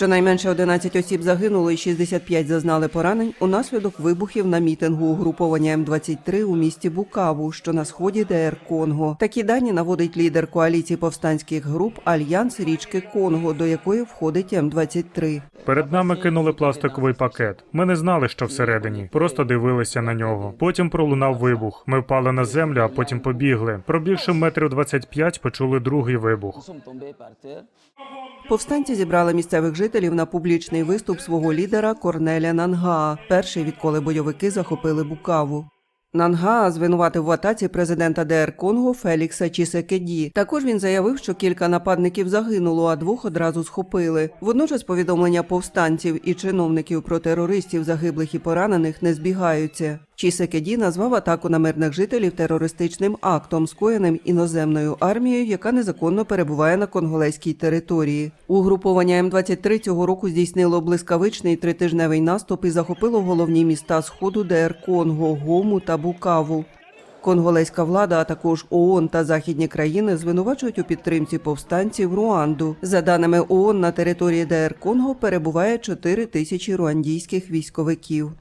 Щонайменше 11 осіб загинуло і 65 зазнали поранень унаслідок вибухів на мітингу угруповання М-23 у місті Букаву, що на сході ДР Конго. Такі дані наводить лідер коаліції повстанських груп Альянс річки Конго, до якої входить М-23. Перед нами кинули пластиковий пакет. Ми не знали, що всередині, просто дивилися на нього. Потім пролунав вибух. Ми впали на землю, а потім побігли. Пробігши метрів 25, почули другий вибух. Повстанці зібрали місцевих жителів на публічний виступ свого лідера Корнеля Нангаа, перший відколи бойовики захопили Букаву. Нангаа звинуватив в атаці президента ДР Конго Фелікса Чісекеді. Також він заявив, що кілька нападників загинуло, а двох одразу схопили. Водночас повідомлення повстанців і чиновників про терористів, загиблих і поранених, не збігаються. Чісекеді назвав атаку на мирних жителів терористичним актом, скоєним іноземною армією, яка незаконно перебуває на конголезькій території. Угруповання М-23 цього року здійснило блискавичний тритижневий наступ і захопило головні міста сходу ДР Конго, Гому та Букаву. Конголезька влада, а також ООН та західні країни звинувачують у підтримці повстанців Руанду. За даними ООН, на території ДР Конго перебуває 4 тисячі руандійських військовиків.